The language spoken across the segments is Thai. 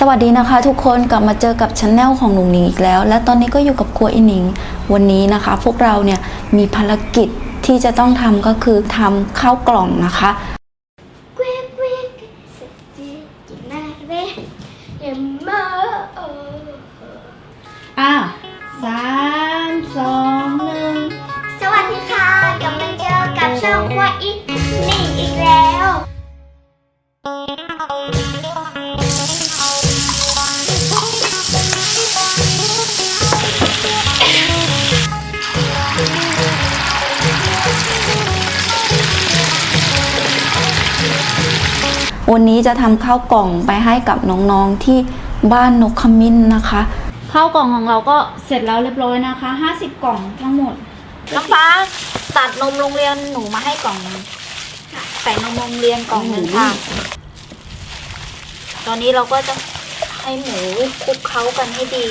สวัสดีนะคะ ทุกคนกลับมาเจอกับช anel ของหนุ่งหนิงอีกแล้ว และตอนนี้ก็อยู่กับครัวอินิง วันนี้นะคะ พวกเราเนี่ยมีภารกิจที่จะต้องทำก็คือทำข้าวกล่องนะคะ วันนี้จะทำข้าวกล่องไปให้กับน้องๆที่บ้านนกขมิ้นนะคะ ข้าวกล่องของเราก็เสร็จแล้วเรียบร้อยนะคะ 50 กล่องทั้งหมดน้องฟ้าตัดนมโรงเรียนหนูมาให้กล่องหนึงใส่นมโรงเรียนกล่องหนึ่งค่ะ ตอนนี้เราก็จะให้หมูคลุกเคล้ากันให้ดี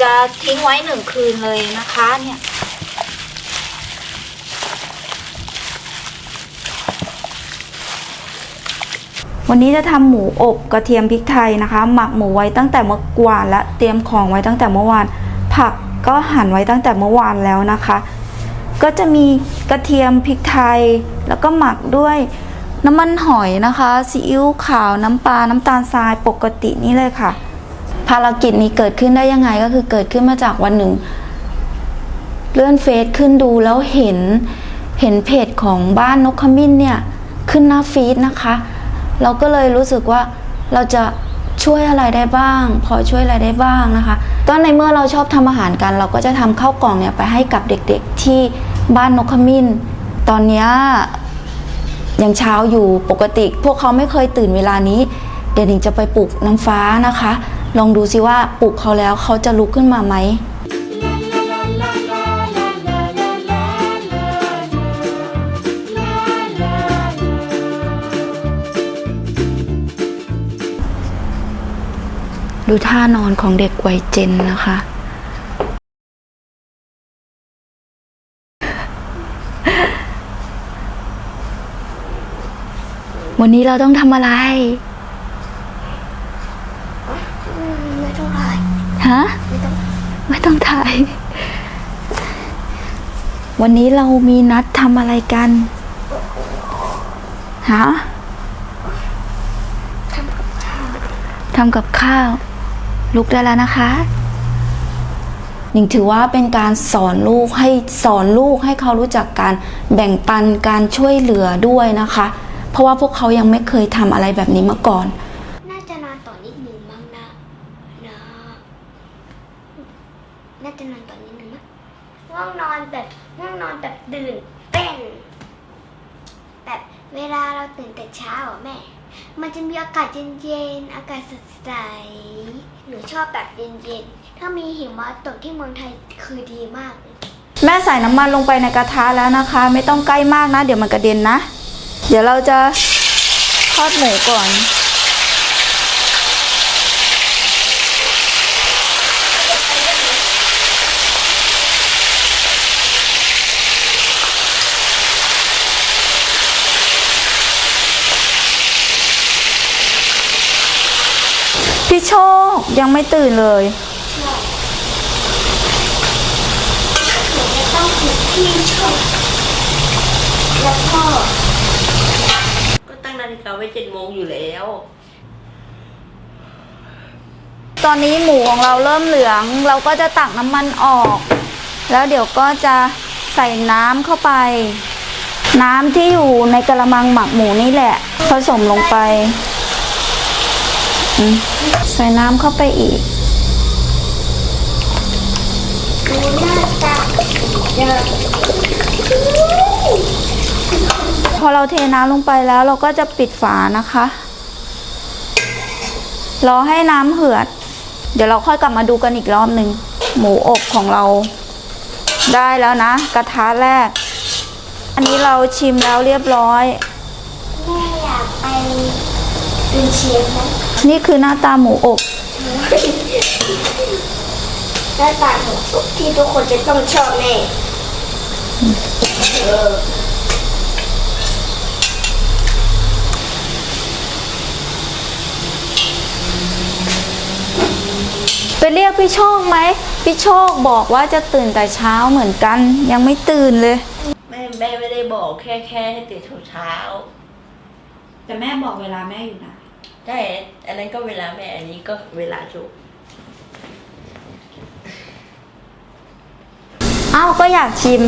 จะทิ้งไว้หนึ่งคืนเลยนะคะเนี่ย วันนี้จะทำหมูอบกระเทียมพริกไทยนะคะ หมักหมูไว้ตั้งแต่เมื่อวานและเตรียมของไว้ตั้งแต่เมื่อวาน ผักก็หั่นไว้ตั้งแต่เมื่อวานแล้วนะคะ ก็จะมีกระเทียมพริกไทย แล้วก็หมักด้วยน้ำมันหอยนะคะซีอิ๊วขาวน้ำปลาน้ำตาลทรายปกตินี่เลยค่ะ ภารกิจนี้เกิดขึ้นได้ยังไงก็คือเกิดขึ้นมาจากวันหนึ่ง เลื่อนเฟซขึ้นดูแล้วเห็นเห็นเพจของบ้านนกขมิ้นเนี่ย ขึ้นหน้าฟีดนะคะ เราก็เลยรู้สึกว่าเราจะช่วยอะไรได้บ้าง พอช่วยอะไรได้บ้างนะคะ ก็ในเมื่อเราชอบทำอาหารกัน เราก็จะทำข้าวกล่องเนี่ยไปให้กับเด็กๆที่บ้านนกขมิ้น ตอนนี้ยังเช้าอยู่ปกติ พวกเขาไม่เคยตื่นเวลานี้ เดี๋ยวหนิงจะไปปลุกน้ำฟ้านะคะ ลองดูซิว่าปลุกเขาแล้วเขาจะลุกขึ้นมาไหม ดูท่านอนของเด็กวัยเจนนะคะ วันนี้เราต้องทำอะไร ไม่ต้องถ่ายฮะ ไม่ต้องไม่ต้องถ่าย วันนี้เรามีนัดทำอะไรกัน ฮะ ทำกับข้าว ทำกับข้าว ลุกได้แล้วนะคะหนิงถือว่าเป็นการสอนลูกให้สอนลูกให้เขารู้จักการแบ่งปันการช่วยเหลือด้วยนะคะ เพราะว่าพวกเขายังไม่เคยทำอะไรแบบนี้มาก่อน น่าจะนานต่อนิดนึงมั้งนะนะน่าจะนานต่อนิดนึงมั้งง่วงนอนแบบง่วงนอนแบบตื่นเต้นแบบเวลาเราตื่นแต่เช้าอะแม่ มันจะมีอากาศเย็นๆอากาศสด อบแบบเย็นๆ ถ้ามีหิมะตกที่เมืองไทยคือดีมากเลยแม่ใส่น้ำมันลงไปในกระทะแล้วนะคะ ไม่ต้องใกล้มากนะ เดี๋ยวมันกระเด็นนะ เดี๋ยวเราจะทอดหมูก่อน พี่โชค ยังไม่ตื่นเลยต้องถึงที่ชอบแล้วก็ก็ตั้งนาฬิกาไว้เจ็ดโมงอยู่แล้ว ตอนนี้หมูของเราเริ่มเหลือง เราก็จะตักน้ำมันออก แล้วเดี๋ยวก็จะใส่น้ำเข้าไป น้ำที่อยู่ในกระมังหมักหมูนี่แหละ ผสมลงไปอืม ใส่น้ำเข้าไปอีกน้าตาเยอะพอเราเทน้ำลงไปแล้วเราก็จะปิดฝานะคะ รอให้น้ำเหือด เดี๋ยวเราค่อยกลับมาดูกันอีกรอบหนึ่งหมูอบของเรา ได้แล้วนะ กระทะแรก อันนี้เราชิมแล้วเรียบร้อยแม่อยากไปเป็นเชฟนะ นี่คือหน้าตาหมูอบ หน้าตาของสุกที่ทุกคนจะต้องชอบแน่เออเรียกพี่โชคไหม พี่โชคบอกว่าจะตื่นแต่เช้าเหมือนกัน ยังไม่ตื่นเลย แม่แม่ไม่ได้บอกแค่แค่ให้ตื่นเช้า แต่แม่บอกเวลาแม่อยู่นะๆ ใช่อันนั้นก็เวลาแม่ อันนี้ก็เวลาจุกเอ้าก็อยากชิม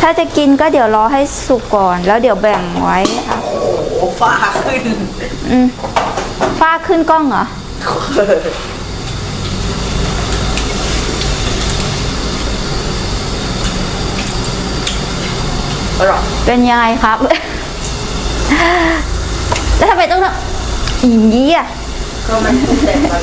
ถ้าจะกินก็เดี๋ยวรอให้สุกก่อน แล้วเดี๋ยวแบ่งไว้ค่ะโอ้ฟ้าขึ้นอืมฟ้าขึ้นกล้องเหรอ อร่อยเป็นยังไงครับ แล้วทำไมต้องทำ อย่างนี้อะก็มันพูดแต่มัน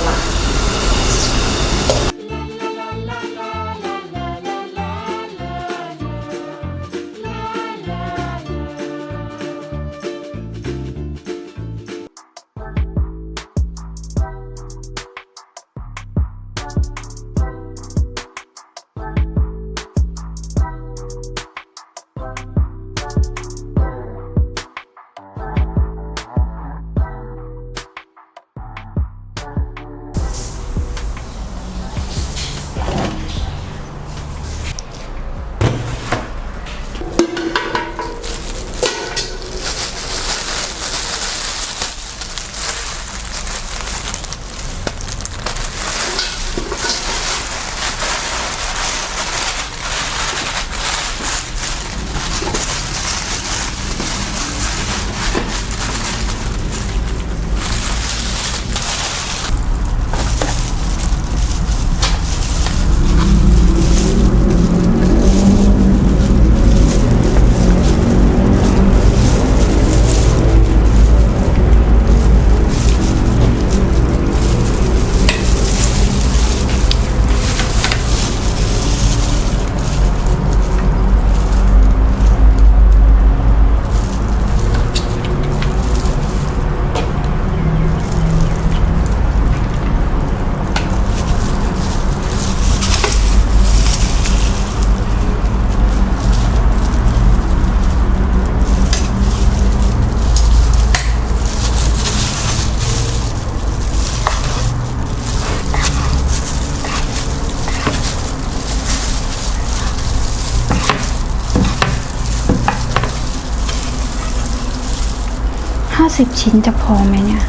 าห้าสิบชิ้นจะพอไหมเนี่ย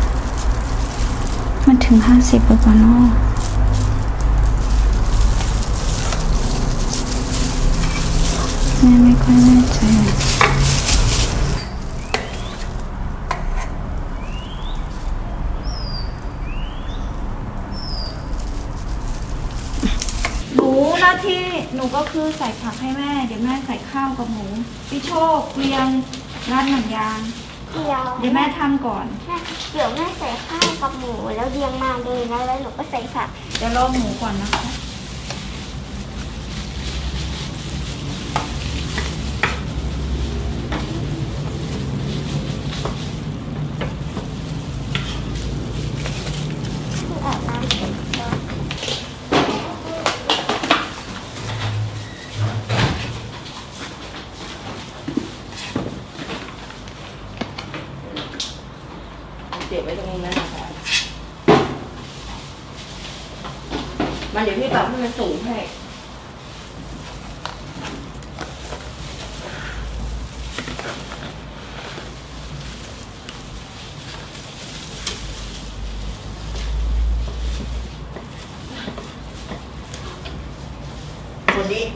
มันถึงห้าสิบหรือเปล่าเนาะแม่ไม่ค่อยแน่ใจหนูหน้าที่หนูก็คือใส่ผักให้แม่ เดี๋ยวแม่ใส่ข้าวกับหมูพี่โชคเรียงร้านหนังยาง เดี๋ยวเดี๋ยวแม่ทำก่อน แม่เดี๋ยวแม่ใส่ข้าวกับหมูแล้วเรียงมาเลยนะแล้วหนูก็ใส่ผัก เดี๋ยวรอหมูก่อนนะคะ ที่อาบน้ำเสร็จแล้ว เก็บไว้ตรงนั้นนะคะ มาเดี๋ยวพี่ปรับให้มันสูงให้ คนนี้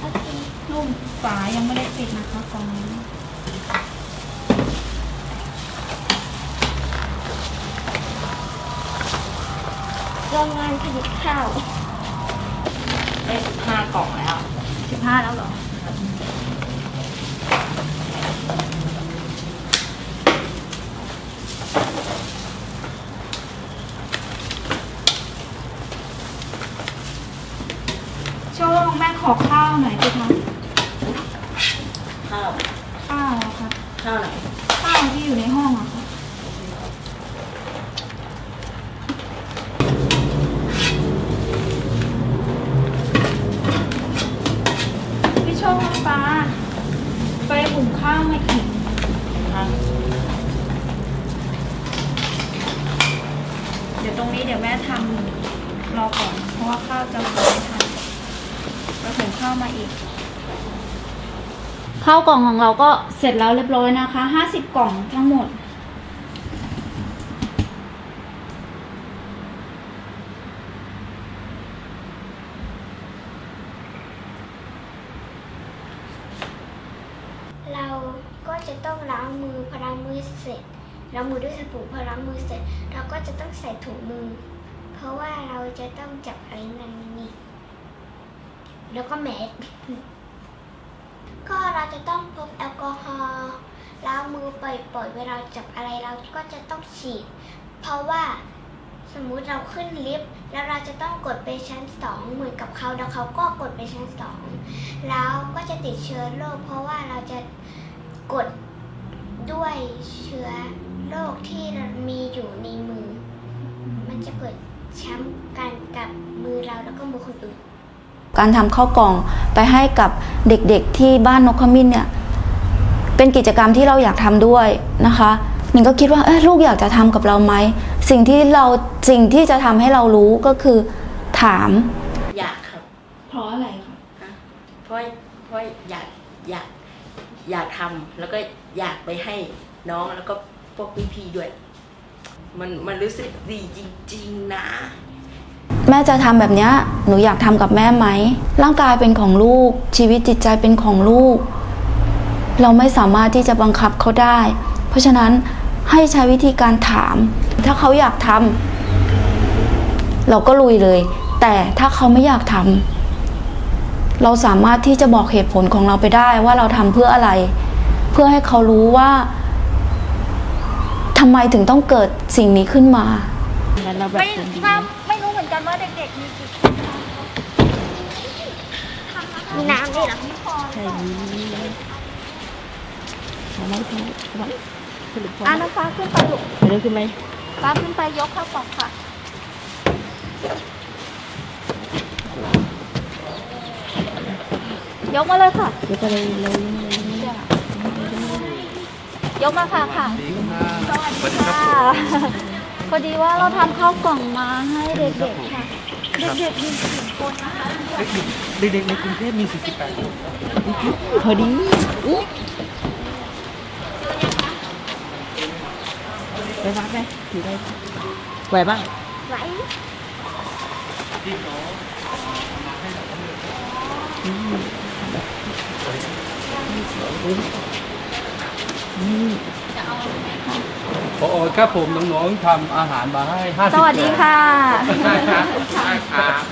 โอเค ลูกฝายังไม่ได้ปิดนะคะกล่องนี้ โรงงานผลิตข้าวได้สิบห้ากล่องแล้ว สิบห้าแล้วเหรอโชคแม่ขอข้าวหน่อยสิคะางมาอีกเดี๋ยวตรงนี้เดี๋ยวแม่ทำรอก่อน เพราะว่าข้าวจะหมดไม่ทันเราถึงข้าวมาอีก ข้าวกล่องของเราก็เสร็จแล้วเรียบร้อยนะคะห้าสิบกล่องทั้งหมด จะต้องล้างมือพอล้างมือเสร็จล้างมือด้วยสบู่พอล้างมือเสร็จ เราก็จะต้องใส่ถุงมือ เพราะว่าเราจะต้องจับอะไรนั่นนี่แล้วก็แมสก็เราจะต้องพกแอลกอฮอล์ล้างมือปล่อยๆเวลาจับอะไรเราก็จะต้องฉีด เพราะว่าสมมุติเราขึ้นลิฟต์แล้วเราจะต้องกดไปชั้นสองเหมือนกับเขาแล้วเขาก็กดไปชั้นสองแล้วก็จะติดเชื้อโรคเพราะว่าเราจะ กดด้วยเชื้อโรคที่มีอยู่ในมือ มันจะเกิดช้ำกันกับมือเราแล้วก็มือคนอื่น การทำข้าวกล่องไปให้กับเด็กๆที่บ้านนกขมิ้นเนี่ยเป็นกิจกรรมที่เราอยากทำด้วยนะคะหนิงก็คิดว่าเอ้ลูกอยากจะทำกับเราไหมสิ่งที่เราสิ่งที่จะทำให้เรารู้ก็คือถาม อยากครับ เพราะอะไรคะฮะเพราะเพราะอยากอยาก อยากทำแล้วก็อยากไปให้น้องแล้วก็พวกพี่ๆด้วย มันมันรู้สึกดีจริง ๆ นะ แม่จะทำแบบเนี้ยหนูอยากทำกับแม่ไหม ร่างกายเป็นของลูก ชีวิตจิตใจเป็นของลูก เราไม่สามารถที่จะบังคับเขาได้ เพราะฉะนั้นให้ใช้วิธีการถาม ถ้าเขาอยากทำเราก็ลุยเลย แต่ถ้าเขาไม่อยากทำ เราสามารถที่จะบอกเหตุผลของเราไปได้ว่าเราทำเพื่ออะไร เพื่อให้เขารู้ว่าทำไมถึงต้องเกิดสิ่งนี้ขึ้นมาไม่ทราบไม่รู้เหมือนกันว่าเด็กๆมีกี่คนมีน้ำด้วยเหรออะน้ำฟ้าขึ้นไปลูกเรื่องขึ้นไหม ฟ้าขึ้นไปยกข้าวกล่องค่ะ ยกมาเลยค่ะ ยกไปเลยเลยยกมาค่ะค่ะสวัสดีค่ะพอดีว่าเราทำข้าวกล่องมาให้เด็กๆค่ะ เด็กๆมีสี่คนนะคะเด็กๆในกรุงเทพมี48คนพอดีไปวัดไหมถือได้ไหวบ้างไหว พอครับผมน้องๆทำอาหารมาให้50สวัสดีค่ะใช่ครับใช่ครับ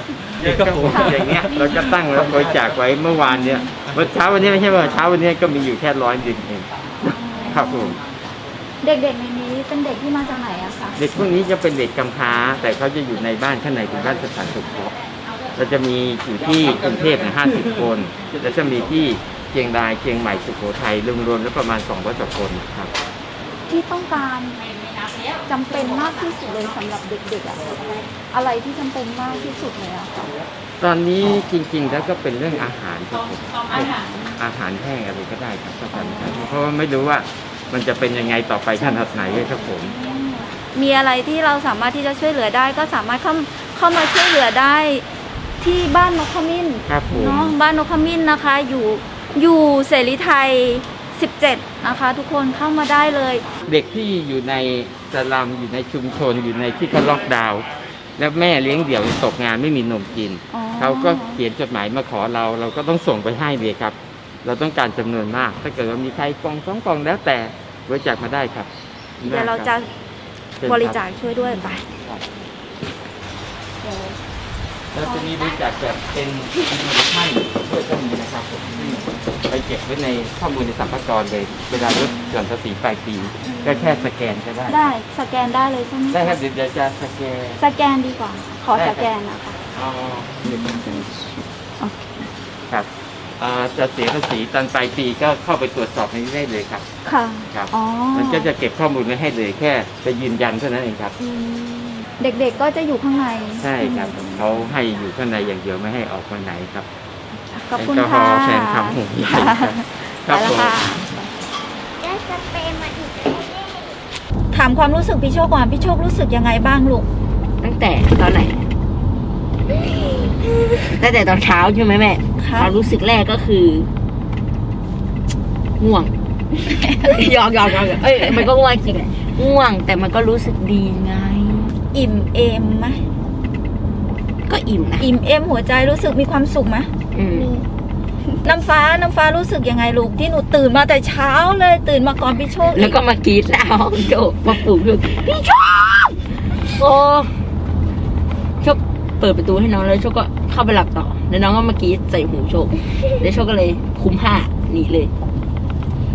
เด็กครับผมอย่างเงี้ยเราก็ตั้งรับบริจาคไว้เมื่อวานเนี่ยวันเช้าวันนี้ไม่ใช่ว่าเช้าวันนี้ก็มีอยู่แค่ร้อยเดียวเองครับผมเด็กๆในนี้เป็นเด็กที่มาจากไหนอะคะเด็กพวกนี้จะเป็นเด็กกำพร้า แต่เขาจะอยู่ในบ้านข้างในเป็นบ้านสถานสงเคราะห์เราจะมีอยู่ที่กรุงเทพเนี่ยห้าสิบคน แล้วจะมีที่ เชียงรายเชียงใหม่สุโขทัยรวมๆแล้วประมาณ200กว่าคนครับที่ต้องการจำเป็นมากที่สุดเลยสำหรับเด็กๆอะอะไรที่จำเป็นมากที่สุดเลยอะคะตอนนี้จริงๆแล้วก็เป็นเรื่องอาหารครับผมอาหารอาหารแห้งอะไรก็ได้ครับก็ทำได้เพราะว่าไม่รู้ว่ามันจะเป็นยังไงต่อไปขนาดไหนครับผม มีอะไรที่เราสามารถที่จะช่วยเหลือได้ก็สามารถเข้าเข้ามาช่วยเหลือได้ที่บ้านนกขมิ้นครับผมเนาะบ้านนกขมิ้นนะคะ อยู่ อยู่เสรีไทย 17 นะคะ ทุกคนเข้ามาได้เลย เด็กที่อยู่ในสลัมอยู่ในชุมชนอยู่ในที่เขาล็อกดาวน์แล้วแม่เลี้ยงเดี่ยวตกงานไม่มีนมกิน อ๋อ เขาก็เขียนจดหมายมาขอเรา เราก็ต้องส่งไปให้เลยครับ เราต้องการจำนวนมาก ถ้าเกิดว่ามีใครกล่องสองกล่องแล้วแต่บริจาคมาได้ครับเดี๋ยวเราจะเชิญคบริจาคช่วยด้วยไป แล้วจะมีบริจาคแบบเป็นให้ด้วยก็มีนะครับผมไปเก็บไว้ในข้อมูลในสัมภาระเลย เวลาลดหย่อนภาษีปลายปีก็แค่สแกนก็ได้ ได้สแกนได้เลยใช่ไหมะได้ครับเดี๋ยวเดี๋ยวจะสแกน สแกนดีกว่า ขอได้ครัสบแกนนะคะอ๋อครับอ่าจะเสียภาษีตอนปลายปีก็เข้าไปตรวจสอบในนี้ได้เลยครับ ค่ะ ครับอ๋อมันก็จะเก็บข้อมูลไว้ให้เลยแค่จะยืนยันเท่านั้นเองครับอืม เด็กๆก็จะอยู่ข้างในใช่ครับเขาให้อยู่ข้างในอย่างเดียวไม่ให้ออกมาไหนครับขอบคุณแอลกอฮค่ะอล์แฟนคำห่วงใยครับคไปรับแล้วผมค่ะได้สเปรย์มาอีกถามความรู้สึกพี่โชคก่อนพี่โชครู้สึกยังไงบ้างลูกรตั้งแต่ตอนไหนตั้งแต่ตอนเช้าใช่ไหมแม่ครับความรู้สึกแรกก็คือง่วงยอกยอกยอกเอ้ยมันก็ง่วงจริงแหละง่วงแต่มันก็รู้สึกดีไง อิ่มเอมไหมก็อิ่มนะอิ่มเอมหัวใจรู้สึกมีความสุขไหมอืมน้ำฟ้าน้ำฟ้ารู้สึกยังไงลูกที่หนูตื่นมาแต่เช้าเลยตื่นมาก่อนพี่โชคอีแล้วก็มากรีดหน้าห้องโจกมาปลุกคือพี่โชคโอ้โชคเปิดประตูให้น้องแล้วโชคก็เข้าไปหลับต่อแล้วน้องก็มากรีดใส่หูโชคแล้วโชคก็เลยคุมผ้าหนีเลย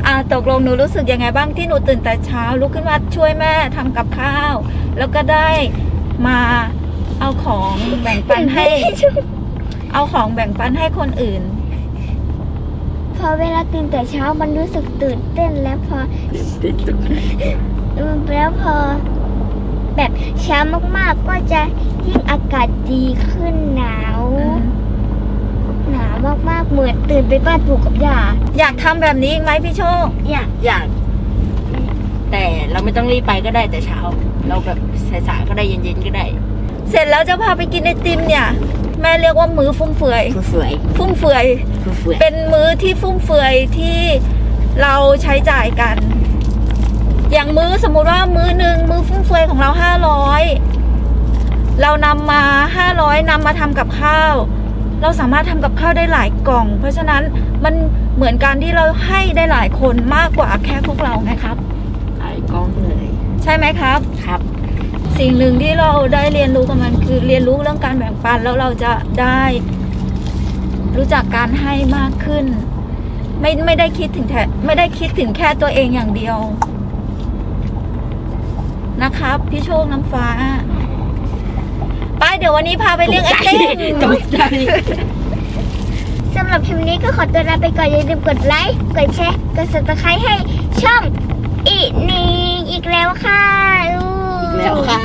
อ่าตกลงหนูรู้สึกยังไงบ้างที่หนูตื่นแต่เช้าลุกขึ้นมาช่วยแม่ทำกับข้าว แล้วก็ได้มาเอาของแบ่งปันให้ เอาของแบ่งปันให้คนอื่น พอเวลาตื่นแต่เช้ามันรู้สึกตื่นเต้นแล้วพอแล้วพอ แบบเช้ามากๆก็จะยิ่งอากาศดีขึ้นหนาว หนาวมากๆเหมือนตื่นไปบ้านปู่กับย่าอยากทำแบบนี้อีกไหมพี่โชคอยากอยาก แต่เราไม่ต้องรีบไปก็ได้แต่เช้า เราแบบสายๆก็ได้เย็นๆก็ได้ เสร็จแล้วจะพาไปกินไอติมเนี่ย แม่เรียกว่ามื้อฟุ่มเฟือย เฟื่อยฟุ่มเฟือยๆเฟื่อยเป็นมื้อที่ฟุ่มเฟือยที่เราใช้จ่ายกัน อย่างมื้อสมมุติว่ามื้อหนึ่งมื้อฟุ่มเฟือยของเราห้าร้อยเรานำมาห้าร้อยนำมาทำกับข้าว เราสามารถทำกับข้าวได้หลายกล่อง เพราะฉะนั้นมันเหมือนการที่เราให้ได้หลายคนมากกว่าแค่พวกเราไงครับๆหลายกล้องเลย ใช่ไหมครับ ครับ สิ่งหนึ่งที่เราได้เรียนรู้กับมันคือเรียนรู้เรื่องการแบ่งปันแล้วเราจะได้ รู้จักการให้มากขึ้น ไม่ไม่ได้คิดถึงแค่ไม่ได้คิดถึงแค่ตัวเองอย่างเดียว นะครับ พี่โชคน้ำฟ้า ไปเดี๋ยววันนี้พาไปเลี้ยงไอติมตกใจ สำหรับคลิปนี้ก็ขอตัวลาไปก่อนอย่าลืมกดไลค์ กดแชร์ กด subscribe ให้ช่อง อีนิงอีกแล้วค่ะอู้แล้วค่ะ